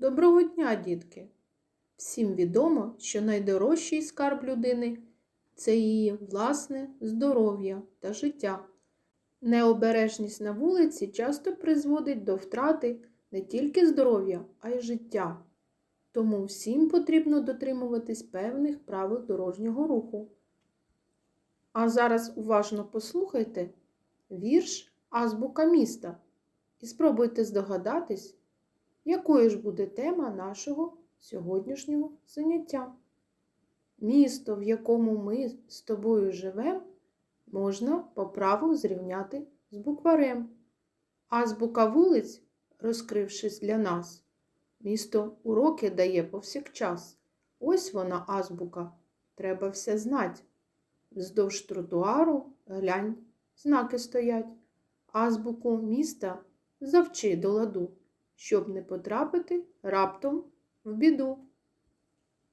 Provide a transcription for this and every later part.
Доброго дня, дітки! Всім відомо, що найдорожчий скарб людини це її власне здоров'я та життя. Необережність на вулиці часто призводить до втрати не тільки здоров'я, а й життя. Тому всім потрібно дотримуватись певних правил дорожнього руху. А зараз уважно послухайте вірш Азбука міста і спробуйте здогадатись, якою ж буде тема нашого сьогоднішнього заняття. Місто, в якому ми з тобою живемо, можна по праву зрівняти з букварем. Азбука вулиць, розкрившись для нас, місто уроки дає повсякчас. Ось вона азбука, треба все знать. Вздовж тротуару глянь, знаки стоять. Азбуку міста завчи до ладу, щоб не потрапити раптом в біду.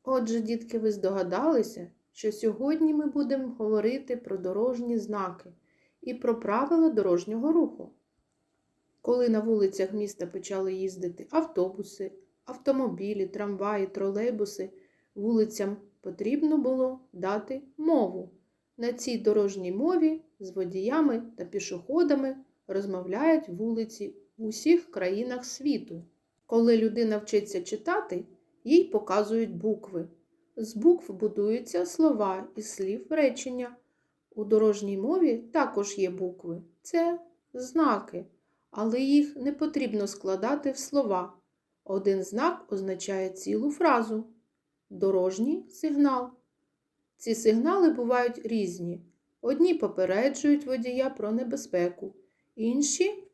Отже, дітки, ви здогадалися, що сьогодні ми будемо говорити про дорожні знаки і про правила дорожнього руху. Коли на вулицях міста почали їздити автобуси, автомобілі, трамваї, тролейбуси, вулицям потрібно було дати мову. На цій дорожній мові з водіями та пішоходами розмовляють вулиці в усіх країнах світу. Коли людина вчиться читати, їй показують букви. З букв будуються слова і слів речення. У дорожній мові також є букви. Це знаки, але їх не потрібно складати в слова. Один знак означає цілу фразу. Дорожній сигнал. Ці сигнали бувають різні. Одні попереджують водія про небезпеку, інші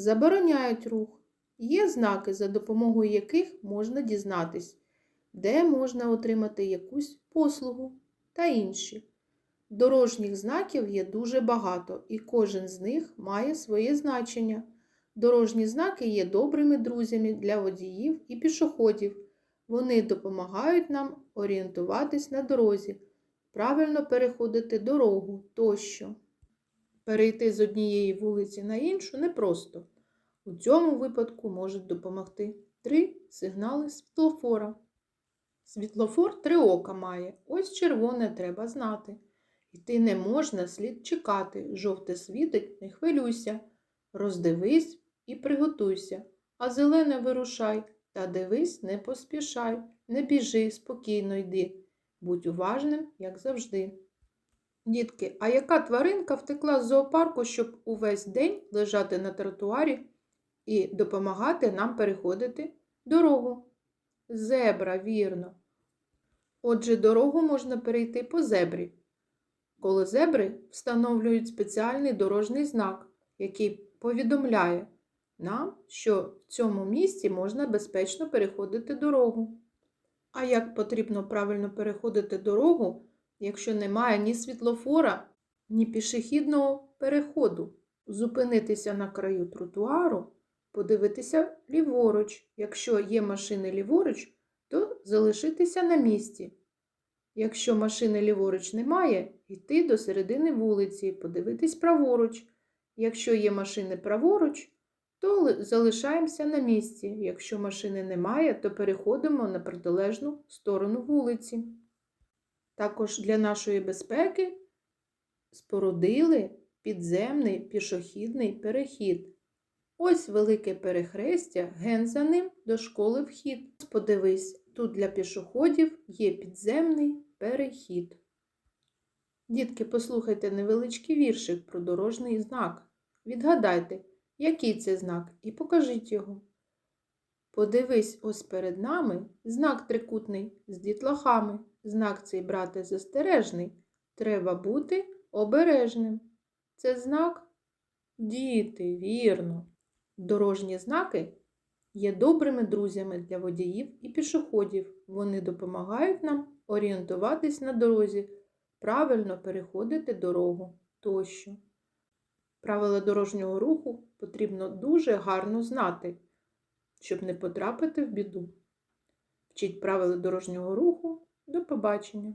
забороняють рух. Є знаки, за допомогою яких можна дізнатись, де можна отримати якусь послугу та інші. Дорожніх знаків є дуже багато, і кожен з них має своє значення. Дорожні знаки є добрими друзями для водіїв і пішоходів. Вони допомагають нам орієнтуватись на дорозі, правильно переходити дорогу тощо. Перейти з однієї вулиці на іншу непросто. У цьому випадку можуть допомогти три сигнали світлофора. Світлофор три ока має, ось червоне треба знати. Йти не можна, слід чекати. Жовте світить, не хвилюйся. Роздивись і приготуйся, а зелене вирушай, та дивись, не поспішай, не біжи, спокійно йди. Будь уважним, як завжди. Дітки, а яка тваринка втекла з зоопарку, щоб увесь день лежати на тротуарі і допомагати нам переходити дорогу? Зебра, вірно. Отже, дорогу можна перейти по зебрі. Коли зебри встановлюють спеціальний дорожній знак, який повідомляє нам, що в цьому місці можна безпечно переходити дорогу. А як потрібно правильно переходити дорогу, якщо немає ні світлофора, ні пішохідного переходу? Зупинитися на краю тротуару, подивитися ліворуч. Якщо є машини ліворуч, то залишитися на місці. Якщо машини ліворуч немає, йти до середини вулиці, подивитись праворуч. Якщо є машини праворуч, то залишаємося на місці. Якщо машини немає, то переходимо на протилежну сторону вулиці. Також для нашої безпеки спорудили підземний пішохідний перехід. Ось велике перехрестя, ген за ним до школи вхід. Подивись, тут для пішоходів є підземний перехід. Дітки, послухайте невеличкий віршик про дорожній знак. Відгадайте, який це знак, і покажіть його. Подивись ось перед нами знак трикутний з дітлахами. Знак цей, брате, застережний. Треба бути обережним. Це знак діти, вірно. Дорожні знаки є добрими друзями для водіїв і пішоходів. Вони допомагають нам орієнтуватись на дорозі, правильно переходити дорогу тощо. Правила дорожнього руху потрібно дуже гарно знати, щоб не потрапити в біду. Вчіть правила дорожнього руху. До побачення!